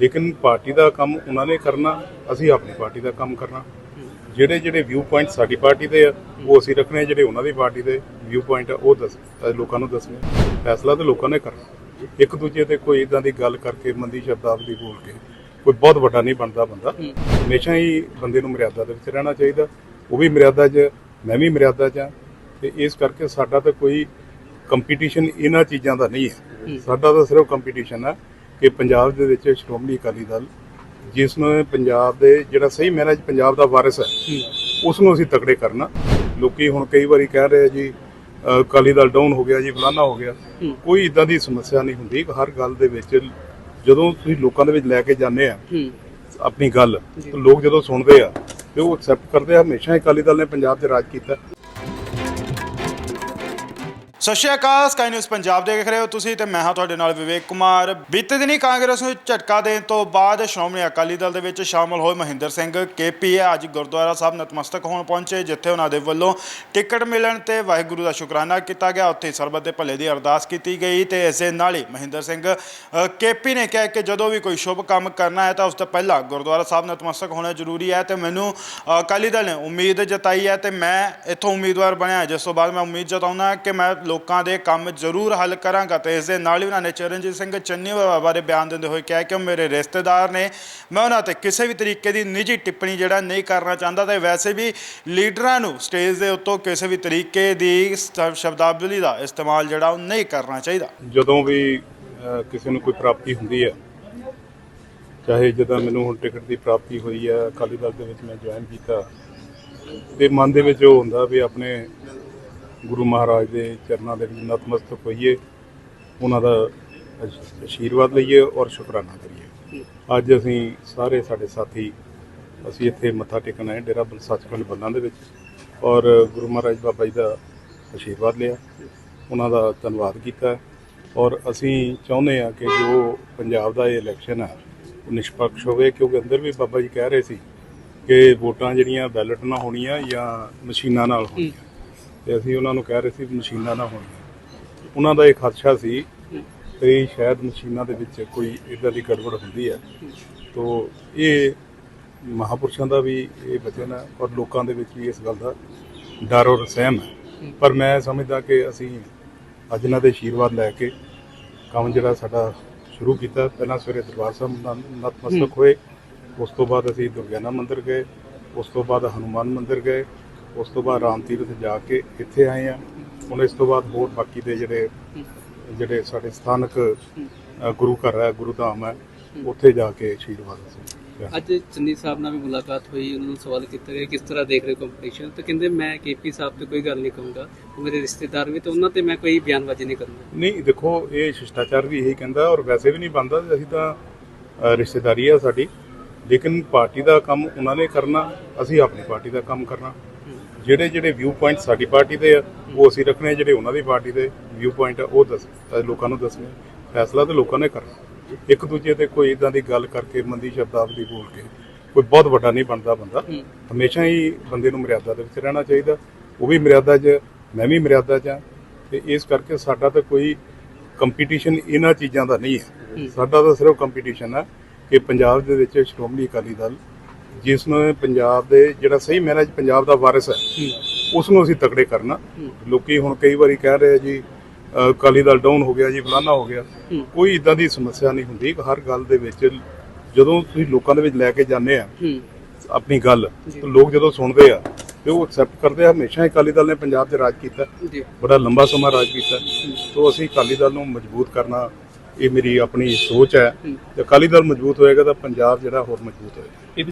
ਲੇਕਿਨ ਪਾਰਟੀ ਦਾ ਕੰਮ ਉਹਨਾਂ ਨੇ ਕਰਨਾ ਅਸੀਂ ਆਪਣੀ ਪਾਰਟੀ ਦਾ ਕੰਮ ਕਰਨਾ। ਜਿਹੜੇ ਜਿਹੜੇ ਵਿਊ ਪੁਆਇੰਟ ਸਾਡੀ ਪਾਰਟੀ ਦੇ ਆ ਉਹ ਅਸੀਂ ਰੱਖਣੇ ਜਿਹੜੇ ਉਹਨਾਂ ਦੀ ਪਾਰਟੀ ਦੇ ਵਿਊ ਪੁਆਇੰਟ ਆ ਉਹ ਦੱਸ ਲੋਕਾਂ ਨੂੰ ਦੱਸਣੇ। ਫੈਸਲਾ ਤਾਂ ਲੋਕਾਂ ਨੇ ਕਰਨਾ। ਇੱਕ ਦੂਜੇ ਤੇ ਕੋਈ ਇਦਾਂ ਦੀ ਗੱਲ ਕਰਕੇ ਮੰਦੀ ਸ਼ਬਦਾਵਲੀ ਬੋਲ ਕੇ ਕੋਈ ਬਹੁਤ ਵੱਡਾ ਨਹੀਂ ਬਣਦਾ ਬੰਦਾ। ਹਮੇਸ਼ਾ ਹੀ ਬੰਦੇ ਨੂੰ ਮਰਿਆਦਾ ਦੇ ਵਿੱਚ ਰਹਿਣਾ ਚਾਹੀਦਾ। ਉਹ ਵੀ ਮਰਿਆਦਾ 'ਚ ਮੈਂ ਵੀ ਮਰਿਆਦਾ 'ਚ ਆ। ਤੇ ਇਸ ਕਰਕੇ ਸਾਡਾ ਤਾਂ ਕੋਈ ਕੰਪੀਟੀਸ਼ਨ ਇਹਨਾਂ ਚੀਜ਼ਾਂ ਦਾ ਨਹੀਂ ਹੈ। ਸਾਡਾ ਤਾਂ ਸਿਰਫ ਕੰਪੀਟੀਸ਼ਨ ਹੈ ਕਿ ਪੰਜਾਬ ਦੇ ਵਿੱਚ ਸ਼੍ਰੋਮਣੀ ਅਕਾਲੀ ਦਲ ਜਿਸ ਨੂੰ ਪੰਜਾਬ ਦੇ ਜਿਹੜਾ ਸਹੀ ਮੈਨੇਜ ਪੰਜਾਬ ਦਾ ਵਾਰਿਸ ਹੈ ਉਸ ਨੂੰ ਅਸੀਂ ਤਕੜੇ ਕਰਨਾ। ਲੋਕੀ ਹੁਣ ਕਈ ਵਾਰੀ ਕਹਿ ਰਹੇ ਜੀ ਅਕਾਲੀ ਦਲ ਡਾਊਨ ਹੋ ਗਿਆ ਜੀ ਫਲਾਨਾ ਹੋ ਗਿਆ। ਕੋਈ ਇਦਾਂ ਦੀ ਸਮੱਸਿਆ ਨਹੀਂ ਹੁੰਦੀ। ਹਰ ਗੱਲ ਦੇ ਵਿੱਚ ਜਦੋਂ ਤੁਸੀਂ ਲੋਕਾਂ ਦੇ ਵਿੱਚ ਲੈ ਕੇ ਜਾਂਦੇ ਆ ਆਪਣੀ ਗੱਲ ਤਾਂ ਲੋਕ ਜਦੋਂ ਸੁਣਦੇ ਆ ਤੇ ਉਹ ਐਕਸੈਪਟ ਕਰਦੇ ਆ ਹਮੇਸ਼ਾ ਅਕਾਲੀ ਦਲ ਨੇ ਪੰਜਾਬ 'ਚ ਰਾਜ ਕੀਤਾ। ਸਤਿ ਸ਼੍ਰੀ ਅਕਾਲ ਸਕਾਈ ਨਿਊਜ਼ ਪੰਜਾਬ ਦੇਖ ਰਹੇ ਹੋ ਤੁਸੀਂ ਤੇ ਮੈਂ ਹਾਂ ਤੁਹਾਡੇ ਨਾਲ ਵਿਵੇਕ ਕੁਮਾਰ। ਬੀਤੇ ਦਿਨੀ ਕਾਂਗਰਸ ਨੂੰ ਝਟਕਾ ਦੇਣ ਤੋਂ ਬਾਅਦ ਸ਼੍ਰੋਮਣੀ ਅਕਾਲੀ ਦਲ ਦੇ ਵਿੱਚ ਸ਼ਾਮਲ ਹੋਏ ਮਹਿੰਦਰ ਸਿੰਘ ਕੇਪੀ ਅੱਜ ਗੁਰਦੁਆਰਾ ਸਾਹਿਬ ਨਤਮਸਤਕ ਹੋਣ ਪਹੁੰਚੇ, ਜਿੱਥੇ ਉਹਨਾਂ ਦੇ ਵੱਲੋਂ ਟਿਕਟ ਮਿਲਣ ਤੇ ਵਾਹਿਗੁਰੂ ਦਾ ਸ਼ੁਕਰਾਨਾ ਕੀਤਾ ਗਿਆ। ਉੱਥੇ ਸਰਬੱਤ ਦੇ ਭਲੇ ਦੀ ਅਰਦਾਸ ਕੀਤੀ ਗਈ ਤੇ ਇਸੇ ਨਾਲ ਹੀ ਮਹਿੰਦਰ ਸਿੰਘ ਕੇਪੀ ਨੇ ਕਿਹਾ ਕਿ ਜਦੋਂ ਵੀ ਕੋਈ ਸ਼ੁਭ ਕੰਮ ਕਰਨਾ ਹੈ ਤਾਂ ਉਸ ਤੋਂ ਪਹਿਲਾਂ ਗੁਰਦੁਆਰਾ ਸਾਹਿਬ ਨਤਮਸਤਕ ਹੋਣਾ ਜ਼ਰੂਰੀ ਹੈ ਤੇ ਮੈਨੂੰ ਅਕਾਲੀ ਦਲ ਨੇ ਉਮੀਦ ਜਤਾਈ ਹੈ ਤੇ ਮੈਂ ਇੱਥੋਂ ਉਮੀਦਵਾਰ ਬਣਿਆ। ਜਿਸ ਤੋਂ ਬਾਅਦ ਮੈਂ ਉਮੀਦ ਜਤਾਉਣਾ ਕਿ ਮੈਂ ਲੋਕਾਂ ਦੇ ਕੰਮ ਜ਼ਰੂਰ ਹੱਲ ਕਰਾਂਗਾ ਤੇ ਇਸ ਦੇ ਨਾਲ ਹੀ ਉਹਨਾਂ ਨੇ ਚਰਨਜੀਤ ਸਿੰਘ ਚੰਨੀ ਬਾਰੇ ਬਿਆਨ ਦਿੰਦੇ ਹੋਏ ਕਿਹਾ ਕਿ ਉਹ ਮੇਰੇ ਰਿਸ਼ਤੇਦਾਰ ਨੇ। ਮੈਂ ਉਹਨਾਂ ਤੇ ਕਿਸੇ ਵੀ ਤਰੀਕੇ ਦੀ ਨਿੱਜੀ ਟਿੱਪਣੀ ਜਿਹੜਾ ਨਹੀਂ ਕਰਨਾ ਚਾਹੁੰਦਾ ਤੇ ਵੈਸੇ ਵੀ ਲੀਡਰਾਂ ਨੂੰ ਸਟੇਜ ਦੇ ਉੱਤੋਂ ਕਿਸੇ ਵੀ ਤਰੀਕੇ ਦੀ ਸ਼ਬਦਾਵਲੀ ਦਾ ਇਸਤੇਮਾਲ ਜਿਹੜਾ ਉਹ ਨਹੀਂ ਕਰਨਾ ਚਾਹੀਦਾ। ਜਦੋਂ ਵੀ ਕਿਸੇ ਨੂੰ ਕੋਈ ਪ੍ਰਾਪਤੀ ਹੁੰਦੀ ਹੈ, ਚਾਹੇ ਜਦੋਂ ਮੈਨੂੰ ਹੁਣ ਟਿਕਟ ਦੀ ਪ੍ਰਾਪਤੀ ਹੋਈ ਹੈ, ਅਕਾਲੀ ਦਲ ਦੇ ਵਿੱਚ ਮੈਂ ਜੁਆਇਨ ਕੀਤਾ, ਤੇ ਮਨ ਦੇ ਵਿੱਚ ਉਹ ਹੁੰਦਾ ਵੀ ਆਪਣੇ ਗੁਰੂ ਮਹਾਰਾਜ ਦੇ ਚਰਨਾਂ ਦੇ ਵਿੱਚ ਨਤਮਸਤਕ ਹੋਈਏ, ਉਹਨਾਂ ਦਾ ਅਸ਼- ਆਸ਼ੀਰਵਾਦ ਲਈਏ ਔਰ ਸ਼ੁਕਰਾਨਾ ਕਰੀਏ। ਅੱਜ ਅਸੀਂ ਸਾਰੇ ਸਾਡੇ ਸਾਥੀ, ਅਸੀਂ ਇੱਥੇ ਮੱਥਾ ਟੇਕਣ ਆਏ ਡੇਰਾ ਬਲ, ਸੱਚਖੰਡ ਬੱਲਾਂ ਦੇ ਵਿੱਚ ਔਰ ਗੁਰੂ ਮਹਾਰਾਜ ਬਾਬਾ ਜੀ ਦਾ ਆਸ਼ੀਰਵਾਦ ਲਿਆ, ਉਹਨਾਂ ਦਾ ਧੰਨਵਾਦ ਕੀਤਾ ਔਰ ਅਸੀਂ ਚਾਹੁੰਦੇ ਹਾਂ ਕਿ ਜੋ ਪੰਜਾਬ ਦਾ ਇਹ ਇਲੈਕਸ਼ਨ ਹੈ, ਉਹ ਨਿਸ਼ਪਕਸ਼ ਹੋਵੇ ਕਿਉਂਕਿ ਅੰਦਰ ਵੀ ਬਾਬਾ ਜੀ ਕਹਿ ਰਹੇ ਸੀ ਕਿ ਵੋਟਾਂ ਜਿਹੜੀਆਂ ਬੈਲਟ ਨਾਲ ਹੋਣੀਆਂ ਜਾਂ ਮਸ਼ੀਨਾਂ ਨਾਲ ਹੋਣੀਆਂ। ਤੇ ਅਸੀਂ ਉਹਨਾਂ ਨੂੰ ਕਹਿ ਰਹੇ ਸੀ ਵੀ ਮਸ਼ੀਨਾਂ ਨਾਲ ਹੋਣੀਆਂ ਉਹਨਾਂ ਦਾ ਇਹ ਖਦਸ਼ਾ ਸੀ ਕਿ ਸ਼ਾਇਦ ਮਸ਼ੀਨਾਂ ਦੇ ਵਿੱਚ ਕੋਈ ਇਦਾਂ ਦੀ ਗੜਬੜ ਹੁੰਦੀ ਹੈ। ਤੋ ਇਹ ਮਹਾਪੁਰਸ਼ਾਂ ਦਾ ਵੀ ਇਹ ਵਚਨ ਹੈ ਔਰ ਲੋਕਾਂ ਦੇ ਵਿੱਚ ਵੀ ਇਸ ਗੱਲ ਦਾ ਡਰ ਔਰ ਸਹਿਮ ਹੈ। ਪਰ ਮੈਂ ਸਮਝਦਾ ਕਿ ਅਸੀਂ ਅੱਜ ਇਹਨਾਂ ਦੇ ਆਸ਼ੀਰਵਾਦ ਲੈ ਕੇ ਕੰਮ ਜਿਹੜਾ ਸਾਡਾ ਸ਼ੁਰੂ ਕੀਤਾ। ਪਹਿਲਾਂ ਸਵੇਰੇ ਦਰਬਾਰ ਸਾਹਿਬ ਨ- ਨਤਮਸਤਕ ਹੋਏ ਉਸ ਤੋਂ ਬਾਅਦ ਅਸੀਂ ਦੁਰਗਿਆਨਾ ਮੰਦਿਰ ਗਏ ਉਸ ਤੋਂ ਬਾਅਦ ਹਨੂਮਾਨ ਮੰਦਿਰ ਗਏ ਉਸ ਤੋਂ ਬਾਅਦ ਰਾਮ ਤੀਰਥ ਜਾ ਕੇ ਇੱਥੇ ਆਏ ਆ। ਹੁਣ ਇਸ ਤੋਂ ਬਾਅਦ ਹੋਰ ਬਾਕੀ ਦੇ ਜਿਹੜੇ ਜਿਹੜੇ ਸਾਡੇ ਸਥਾਨਕ ਗੁਰੂ ਘਰ ਹੈ ਗੁਰੂ ਧਾਮ ਹੈ ਉੱਥੇ ਜਾ ਕੇ ਆਸ਼ੀਰਵਾਦ ਲੈਣਾ। ਅੱਜ ਚੰਨੀ ਸਾਹਿਬ ਨਾਲ ਵੀ ਮੁਲਾਕਾਤ ਹੋਈ ਉਹਨਾਂ ਨੂੰ ਸਵਾਲ ਕੀਤਾ ਗਿਆ ਕਿਸ ਤਰ੍ਹਾਂ ਦੇਖ ਰਹੇ ਕੰਪੀਟੀਸ਼ਨ ਤੇ ਕਹਿੰਦੇ ਮੈਂ ਕੇਪੀ ਸਾਹਿਬ ਤੇ ਕੋਈ ਗੱਲ ਨਹੀਂ ਕਹੂੰਗਾ ਮੇਰੇ ਰਿਸ਼ਤੇਦਾਰ ਵੀ ਤੇ ਉਹਨਾਂ ਤੇ ਮੈਂ ਕੋਈ ਬਿਆਨਬਾਜ਼ੀ ਨਹੀਂ ਕਰੂੰਗਾ। ਨਹੀਂ ਦੇਖੋ ਇਹ ਸ਼ਿਸ਼ਟਾਚਾਰ ਵੀ ਇਹੀ ਕਹਿੰਦਾ ਔਰ ਵੈਸੇ ਵੀ ਨਹੀਂ ਬੰਦਾ ਅਸੀਂ ਤਾਂ ਰਿਸ਼ਤੇਦਾਰੀ ਆ ਸਾਡੀ ਲੇਕਿਨ ਪਾਰਟੀ ਦਾ ਕੰਮ ਉਹਨਾਂ ਨੇ ਕਰਨਾ ਅਸੀਂ ਆਪਣੀ ਪਾਰਟੀ ਦਾ ਕੰਮ ਕਰਨਾ। ਜਿਹੜੇ ਜਿਹੜੇ ਵਿਊ ਪੁਆਇੰਟ ਸਾਡੀ ਪਾਰਟੀ ਦੇ ਆ ਉਹ ਅਸੀਂ ਰੱਖਣੇ ਆ, ਜਿਹੜੇ ਉਹਨਾਂ ਦੀ ਪਾਰਟੀ ਦੇ ਵਿਊ ਪੁਆਇੰਟ ਆ ਉਹ ਦੱਸ ਲੋਕਾਂ ਨੂੰ ਦੱਸਣੇ ਆ। ਫੈਸਲਾ ਤਾਂ ਲੋਕਾਂ ਨੇ ਕਰਨਾ। ਇੱਕ ਦੂਜੇ ਤੇ ਕੋਈ ਇਦਾਂ ਦੀ ਗੱਲ ਕਰਕੇ ਮੰਦੀ ਸ਼ਬਦਾਵਲੀ ਬੋਲ ਕੇ ਕੋਈ ਬਹੁਤ ਵੱਡਾ ਨਹੀਂ ਬਣਦਾ ਬੰਦਾ। ਹਮੇਸ਼ਾ ਹੀ ਬੰਦੇ ਨੂੰ ਮਰਿਆਦਾ ਦੇ ਵਿੱਚ ਰਹਿਣਾ ਚਾਹੀਦਾ। ਉਹ ਵੀ ਮਰਿਆਦਾ 'ਚ ਮੈਂ ਵੀ ਮਰਿਆਦਾ 'ਚ ਆ ਤੇ ਇਸ ਕਰਕੇ ਸਾਡਾ ਤਾਂ ਕੋਈ ਕੰਪੀਟੀਸ਼ਨ ਇਹਨਾਂ ਚੀਜ਼ਾਂ ਦਾ ਨਹੀਂ ਹੈ। ਸਾਡਾ ਤਾਂ ਸਿਰਫ ਕੰਪੀਟੀਸ਼ਨ ਹੈ ਕਿ ਪੰਜਾਬ ਦੇ ਵਿੱਚ ਸ਼੍ਰੋਮਣੀ ਅਕਾਲੀ ਦਲ ਜਿਸ ਨੂੰ ਪੰਜਾਬ ਦੇ ਜਿਹੜਾ ਸਹੀ ਮੈਨੇਜ ਪੰਜਾਬ ਦਾ ਵਾਰਿਸ ਹੈ ਉਸ ਨੂੰ ਅਸੀਂ ਤਕੜੇ ਕਰਨਾ। ਲੋਕੀ ਹੁਣ ਕਈ ਵਾਰੀ ਕਹਿ ਰਹੇ ਜੀ ਅਕਾਲੀ ਦਲ ਡਾਊਨ ਹੋ ਗਿਆ ਜੀ ਫਲਾਨਾ ਹੋ ਗਿਆ। ਕੋਈ ਇਦਾਂ ਦੀ ਸਮੱਸਿਆ ਨਹੀਂ ਹੁੰਦੀ। ਹਰ ਗੱਲ ਦੇ ਵਿੱਚ ਜਦੋਂ ਤੁਸੀਂ ਲੋਕਾਂ ਦੇ ਵਿੱਚ ਲੈ ਕੇ ਜਾਂਦੇ ਆ ਆਪਣੀ ਗੱਲ ਤਾਂ ਲੋਕ ਜਦੋਂ ਸੁਣਦੇ ਆ ਤੇ ਉਹ ਐਕਸੈਪਟ ਕਰਦੇ ਆ। ਹਮੇਸ਼ਾ ਅਕਾਲੀ ਦਲ ਨੇ ਪੰਜਾਬ 'ਚ ਰਾਜ ਕੀਤਾ। ਬੜਾ ਲੰਬਾ ਸਮਾਂ ਰਾਜ ਕੀਤਾ। ਤੋਂ ਅਸੀਂ ਅਕਾਲੀ ਦਲ ਨੂੰ ਮਜ਼ਬੂਤ ਕਰਨਾ ਇਹ ਮੇਰੀ ਆਪਣੀ ਸੋਚ ਹੈ। ਜੇ ਅਕਾਲੀ ਦਲ ਮਜ਼ਬੂਤ ਹੋਏਗਾ ਤਾਂ ਪੰਜਾਬ ਜਿਹੜਾ ਹੋਰ ਮਜ਼ਬੂਤ ਹੋਏਗਾ।